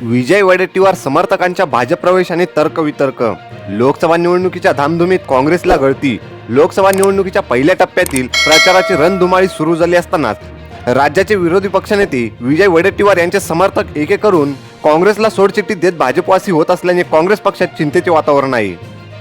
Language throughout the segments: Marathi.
विजय वडेट्टीवार समर्थकांच्या भाजप प्रवेश आणि तर्कवितर्क. लोकसभा निवडणुकीच्या धामधुमीत काँग्रेसला गळती. लोकसभा निवडणुकीच्या पहिल्या टप्प्यातील प्रचाराची रणधुमाळी सुरू झाली असतानाच राज्याचे विरोधी पक्षनेते विजय वडेट्टीवार यांचे समर्थक एके करून काँग्रेसला सोडचिठ्ठी देत भाजपवासी होत असल्याने काँग्रेस पक्षात चिंतेचे वातावरण आहे.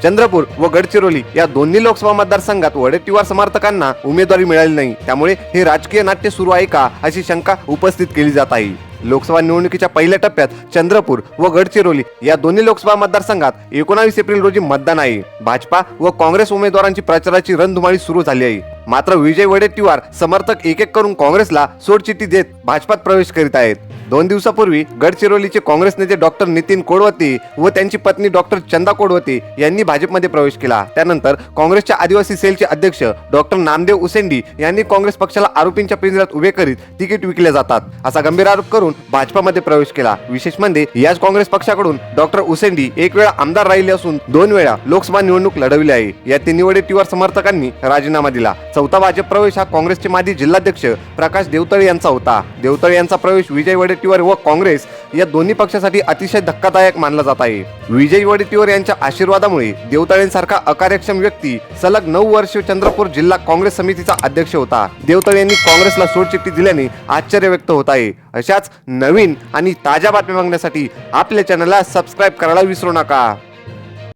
चंद्रपूर व गडचिरोली या दोन्ही लोकसभा मतदारसंघात वडेट्टीवार समर्थकांना उमेदवारी मिळाली नाही. त्यामुळे हे राजकीय नाट्य सुरू आहे का अशी शंका उपस्थित केली जात आहे. लोकसभा निवडणुकीच्या पहिल्या टप्प्यात चंद्रपूर व गडचिरोली या दोन्ही लोकसभा मतदारसंघात एकोणावीस एप्रिल रोजी मतदान आहे. भाजपा व काँग्रेस उमेदवारांची प्रचाराची रणधुमाळी सुरू झाली आहे. मात्र विजय वडेट्टीवार समर्थक एक एक करून काँग्रेसला सोडचिठ्ठी देत भाजपात प्रवेश करीत आहेत. दोन दिवसापूर्वी गडचिरोलीचे काँग्रेस नेते डॉक्टर नितीन कोडवते व त्यांची पत्नी डॉक्टर चंदा कोडवते यांनी भाजपमध्ये प्रवेश केला. त्यानंतर काँग्रेसच्या आदिवासी सेलचे अध्यक्ष डॉक्टर नामदेव उसेंडी यांनी काँग्रेस पक्षाला आरोपींच्या पिंजऱ्यात उभे करीत तिकीट विकले जातात. असा गंभीर आरोप करून भाजपामध्ये प्रवेश केला. विशेष म्हणजे याच काँग्रेस पक्षाकडून डॉक्टर उसेंडी एक वेळा आमदार राहिले असून दोन वेळा लोकसभा निवडणूक लढवली आहे. या तिन्ही वडेट्टीवार समर्थकांनी राजीनामा दिला. चौथा भाजप प्रवेश हा काँग्रेसचे माजी जिल्हाध्यक्ष प्रकाश देवतळे यांचा होता. देवतळे यांचा प्रवेश विजय वडेट्टीवार व काँग्रेस या दोन्ही पक्षासाठी अतिशय धक्कादायक मानला जात आहे. विजय वडेट्टीवार यांच्या आशीर्वादामुळे देवतळेंसारखा अकार्यक्षम व्यक्ती सलग नऊ वर्ष चंद्रपूर जिल्हा काँग्रेस समितीचा अध्यक्ष होता. देवतळे यांनी काँग्रेसला सोडचिठ्ठी दिल्याने आश्चर्य व्यक्त होत आहे. अशाच नवीन आणि ताज्या बातम्या बघण्यासाठी आपल्या चॅनलला सबस्क्राईब करायला विसरू नका.